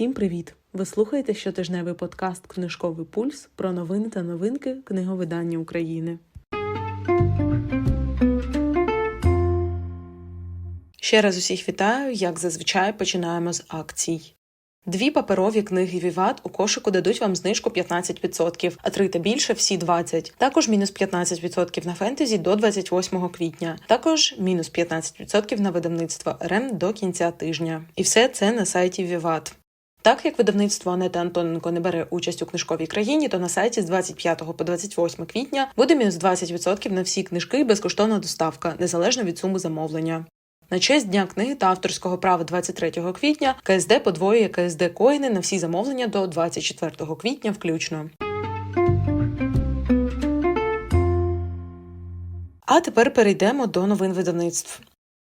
Всім привіт! Ви слухаєте щотижневий подкаст Книжковий пульс про новини та новинки книговидання України. Ще раз усіх вітаю. Як зазвичай, починаємо з акцій. Дві паперові книги Віват у кошику дадуть вам знижку 15%, а три та більше всі 20%. Також мінус 15% на фентезі до 28 квітня. Також мінус 15% на видавництво РМ до кінця тижня. І все це на сайті Віват. Так як видавництво Анети Антоненко не бере участь у книжковій країні, то на сайті з 25 по 28 квітня буде мінус 20% на всі книжки і безкоштовна доставка, незалежно від суми замовлення. На честь Дня книги та авторського права 23 квітня КСД подвоює КСД коїни на всі замовлення до 24 квітня включно. А тепер перейдемо до новин видавництв.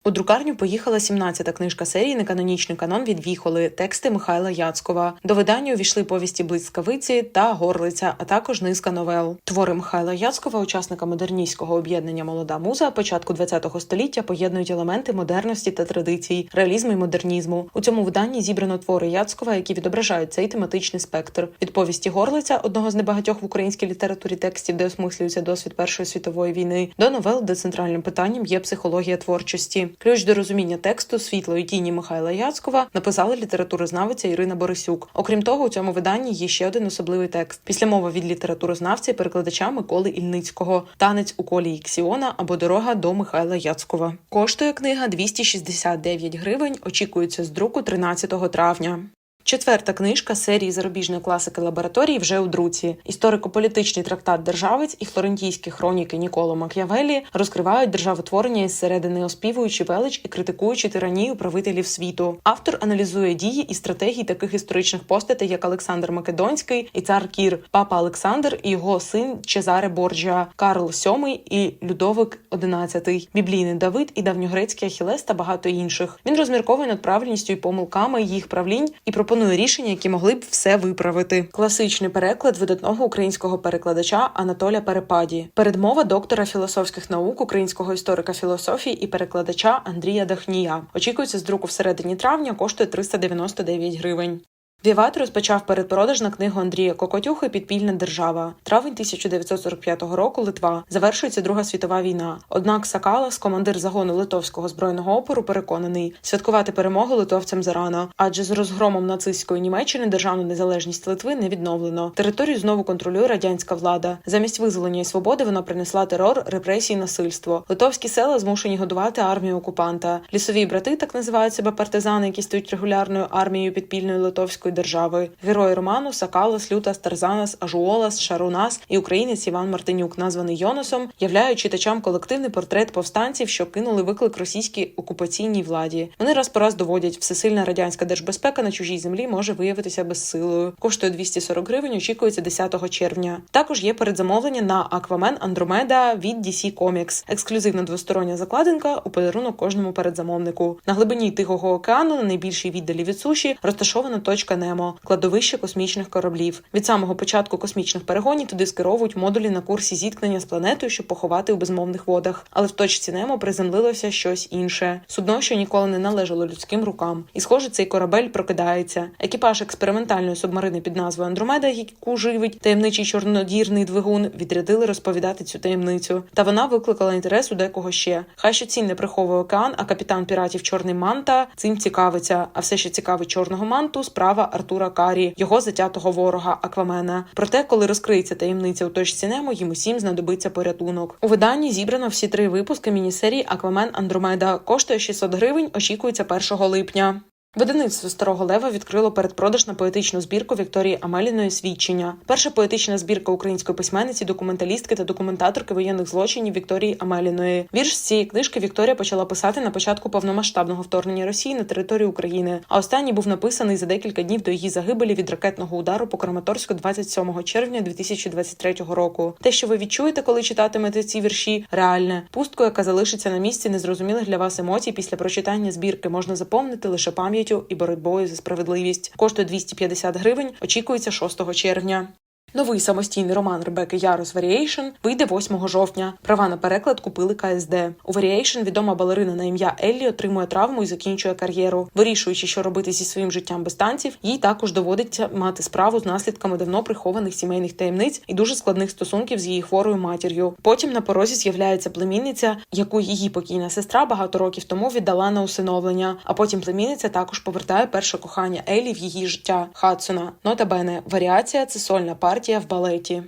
У друкарню поїхала 17-та книжка серії Неканонічний канон від Віхоли, тексти Михайла Яцкова. До видання увійшли повісті блискавиці та горлиця, а також низка новел. Твори Михайла Яцкова, учасника модерністського об'єднання Молода муза початку ХХ століття поєднують елементи модерності та традицій, реалізму і модернізму. У цьому виданні зібрано твори Яцкова, які відображають цей тематичний спектр. Від повісті горлиця, одного з небагатьох в українській літературі текстів, де осмислюється досвід Першої світової війни, до новел, де центральним питанням є психологія творчості. Ключ до розуміння тексту світло і тіні Михайла Яцкова написала літературознавиця Ірина Борисюк. Окрім того, у цьому виданні є ще один особливий текст. Після мови від літературознавця і перекладача Миколи Ільницького Танець у колі Іксіона або Дорога до Михайла Яцкова. Коштує книга 269 гривень. Очікується з друку 13 травня. Четверта книжка серії зарубіжної класики лабораторії вже у друці. Історико-політичний трактат Державець і флорентійські хроніки Ніколо Мак'явелі розкривають державотворення із середини, оспівуючи велич і критикуючи тиранію правителів світу. Автор аналізує дії і стратегії таких історичних постатей, як Олександр Македонський і цар Кір, папа Олександр і його син Чезаре Борджіа, Карл VII і Людовик XI, біблійний Давид і давньогрецький Ахілес та багато інших. Він розмірковує над правильністю і помилками їх правлінь і пропонує пропонує рішення, які могли б все виправити. Класичний переклад видатного українського перекладача Анатоля Перепаді, передмова доктора філософських наук, українського історика філософії і перекладача Андрія Дахнія. Очікується з друку всередині травня, коштує 399 гривень. Віват розпочав передпродаж на книгу Андрія Кокотюхи Підпільна держава. Травень 1945 року. Литва завершується Друга світова війна. Однак Сакалас, командир загону литовського збройного опору, переконаний святкувати перемогу литовцям зарано, адже з розгромом нацистської Німеччини державну незалежність Литви не відновлено. Територію знову контролює радянська влада. Замість визволення і свободи вона принесла терор, репресії, насильство. Литовські села змушені годувати армію окупанта. Лісові брати так називають себе партизани, які стають регулярною армією підпільної литовської держави. Герої роману Сакалас, Лютас, Тарзанас, Ажуолас, Шарунас і українець Іван Мартинюк, названий Йоносом, являють читачам колективний портрет повстанців, що кинули виклик російській окупаційній владі. Вони раз по раз доводять, всесильна радянська держбезпека на чужій землі може виявитися безсилою. Коштує 240 гривень. Очікується 10 червня. Також є передзамовлення на Аквамен Андромеда від DC Comics. ексклюзивна двостороння закладинка у подарунок кожному передзамовнику. На глибині Тихого океану на найбільшій віддалі від суші розташована точка Немо, кладовище космічних кораблів. Від самого початку космічних перегонів туди скеровують модулі на курсі зіткнення з планетою, щоб поховати у безмовних водах. Але в точці Немо приземлилося щось інше. Судно, що ніколи не належало людським рукам. І, схоже, цей корабель прокидається. Екіпаж експериментальної субмарини під назвою Андромеда, яку живить таємничий чорнодірний двигун, відрядили розповідати цю таємницю. Та вона викликала інтерес у декого ще. Хай що цін не приховує океан, а капітан піратів Чорний Манта цим цікавиться. А все, що цікавить чорного манту, справа Артура Карі, його затятого ворога Аквамена. Проте, коли розкриється таємниця у точці Немо, їм усім знадобиться порятунок. У виданні зібрано всі три випуски міні-серії Аквамен Андромеда. Коштує 600 гривень. Очікується 1 липня. Видавництво Старого Лева відкрило передпродаж на поетичну збірку Вікторії Амеліної свідчення. Перша поетична збірка української письменниці, документалістки та документаторки воєнних злочинів Вікторії Амеліної. Вірш з цієї книжки Вікторія почала писати на початку повномасштабного вторгнення Росії на територію України. А останній був написаний за декілька днів до її загибелі від ракетного удару по Краматорську 27 червня 2023 року. Те, що ви відчуєте, коли читатимете ці вірші, реальне пустку, яка залишиться на місці незрозумілих для вас емоцій після прочитання збірки, можна заповнити лише пам'ять і боротьбою за справедливість. Коштує 250 гривень. Очікується 6 червня. Новий самостійний роман Ребекки Ярос Variation вийде 8 жовтня. Права на переклад купили КСД. У Variation відома балерина на ім'я Еллі отримує травму і закінчує кар'єру. Вирішуючи, що робити зі своїм життям без танців, їй також доводиться мати справу з наслідками давно прихованих сімейних таємниць і дуже складних стосунків з її хворою матір'ю. Потім на порозі з'являється племінниця, яку її покійна сестра багато років тому віддала на усиновлення. А потім племінниця також повертає перше кохання Еллі в її життя Хадсона. Нота Бене варіація це сольна партія в балеті.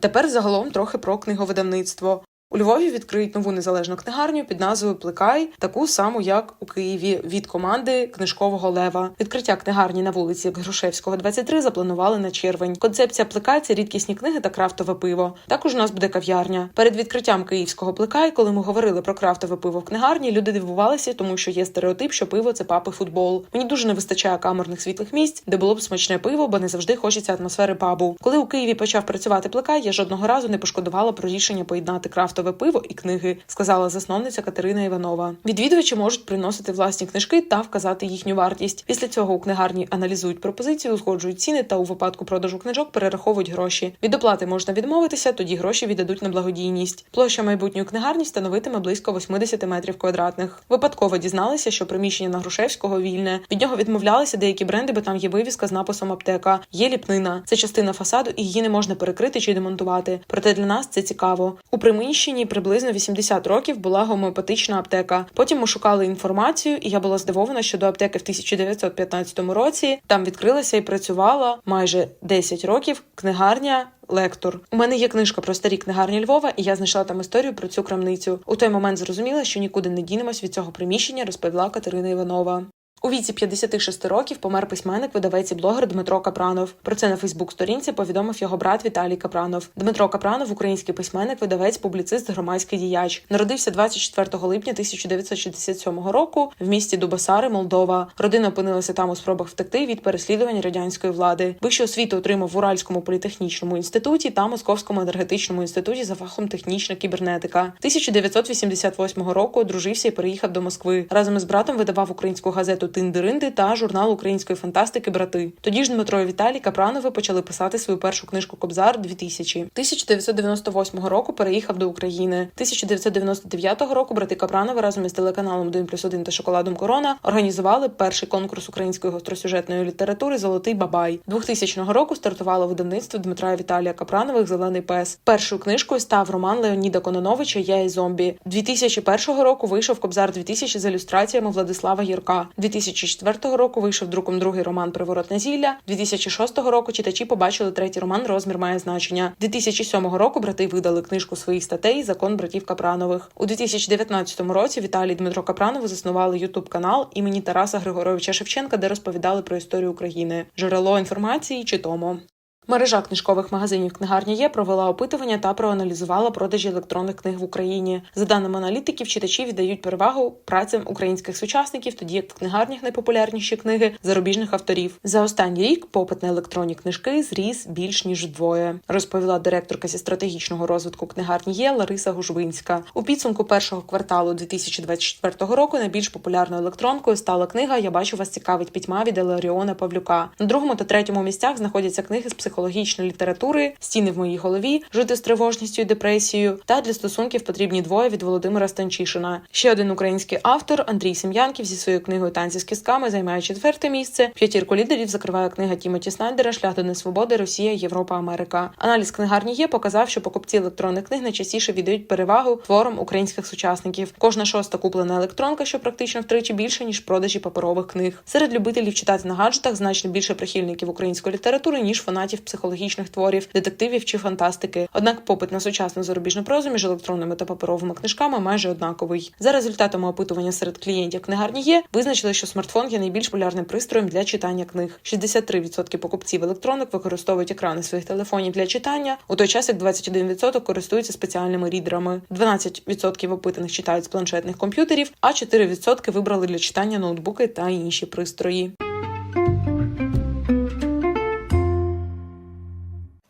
Тепер загалом трохи про книговидавництво. У Львові відкриють нову незалежну книгарню під назвою Плекай, таку саму, як у Києві, від команди книжкового лева. Відкриття книгарні на вулиці Грушевського, 23 запланували на червень. Концепція плекай це рідкісні книги та крафтове пиво. Також у нас буде кав'ярня. Перед відкриттям київського плекай, коли ми говорили про крафтове пиво в книгарні, люди дивувалися, тому що є стереотип, що пиво це папи футбол. Мені дуже не вистачає камерних світлих місць, де було б смачне пиво, бо не завжди хочеться атмосфери пабу. Коли у Києві почав працювати плекай, я жодного разу не пошкодувала про рішення поєднати крафтове пиво і книги, сказала засновниця Катерина Іванова. Відвідувачі можуть приносити власні книжки та вказати їхню вартість. Після цього у книгарні аналізують пропозиції, узгоджують ціни та у випадку продажу книжок перераховують гроші. Від оплати можна відмовитися, тоді гроші віддадуть на благодійність. Площа майбутньої книгарні становитиме близько 80 метрів квадратних. Випадково дізналися, що приміщення на Грушевського вільне. Від нього відмовлялися деякі бренди, бо там є вивіска з написом аптека. Є ліпнина. Це частина фасаду, і її не можна перекрити чи демонтувати. Проте для нас це цікаво. У приміщенні приблизно 80 років була гомеопатична аптека. Потім ми шукали інформацію, і я була здивована, що до аптеки в 1915 році там відкрилася і працювала майже 10 років книгарня. Лектор у мене є книжка про старі книгарні Львова, і я знайшла там історію про цю крамницю. У той момент зрозуміла, що нікуди не дінемось від цього приміщення, розповіла Катерина Іванова. У віці 56 років помер письменник, видавець і блогер Дмитро Капранов. Про це на Фейсбук-сторінці повідомив його брат Віталій Капранов. Дмитро Капранов, український письменник, видавець, публіцист, громадський діяч. Народився 24 липня 1967 року в місті Дубасари, Молдова. Родина опинилася там у спробах втекти від переслідувань радянської влади. Вищу освіту отримав в Уральському політехнічному інституті та Московському енергетичному інституті за фахом технічна кібернетика. 1988 року одружився і переїхав до Москви. Разом із братом видавав українську газету Тиндеринди та журнал української фантастики Брати. Тоді ж Дмитро і Віталій Капранови почали писати свою першу книжку Кобзар 2000. 1998 року переїхав до України. 1999 року брати Капранови разом із телеканалом 1 плюс 1 та шоколадом Корона організували перший конкурс української гостросюжетної літератури Золотий Бабай. 2000 року стартувало видавництво Дмитра і Віталія Капранових Зелений пес. Першою книжкою став роман Леоніда Кононовича Я і зомбі. 2001 року вийшов Кобзар 2000 з ілюстраціями Владислава Гірка. 2004 року вийшов друком другий роман Приворотне зілля. 2006 року читачі побачили третій роман Розмір має значення. 2007 року брати видали книжку своїх статей Закон братів Капранових. У 2019 році Віталій Дмитро Капранов заснували Ютуб канал імені Тараса Григоровича Шевченка, де розповідали про історію України. Джерело інформації чи тому. Мережа книжкових магазинів книгарня є провела опитування та проаналізувала продажі електронних книг в Україні. За даними аналітиків, читачі віддають перевагу працям українських сучасників, тоді як в книгарнях найпопулярніші книги зарубіжних авторів. За останній рік попит на електронні книжки зріс більш ніж вдвоє, розповіла директорка зі стратегічного розвитку книгарні є Лариса Гужвинська. У підсумку першого кварталу 2024 року найбільш популярною електронкою стала книга Я бачу вас цікавить пітьма від Еларіона Павлюка. На другому та третьому місцях знаходяться книги з психологічної літератури, стіни в моїй голові, жити з тривожністю і депресією, та для стосунків потрібні двоє від Володимира Станчишина. Ще один український автор Андрій Сем'янків зі своєю книгою Танці з кістками займає четверте місце. П'ятірку лідерів закриває книга Тімоті Снайдера Шлях до несвободи Росія, Європа, Америка. Аналіз книгарні є показав, що покупці електронних книг найчастіше віддають перевагу творам українських сучасників. Кожна шоста куплена електронка, що практично втричі більше ніж продажі паперових книг. Серед любителів читати на гаджетах значно більше прихильників української літератури ніж фанатів психологічних творів, детективів чи фантастики. Однак попит на сучасну зарубіжну прозу між електронними та паперовими книжками майже однаковий. За результатами опитування серед клієнтів книгарні є визначили, що смартфон є найбільш популярним пристроєм для читання книг. 63% покупців електронок використовують екрани своїх телефонів для читання, у той час як 21% користуються спеціальними рідерами. 12% опитаних читають з планшетних комп'ютерів, а 4% вибрали для читання ноутбуки та інші пристрої.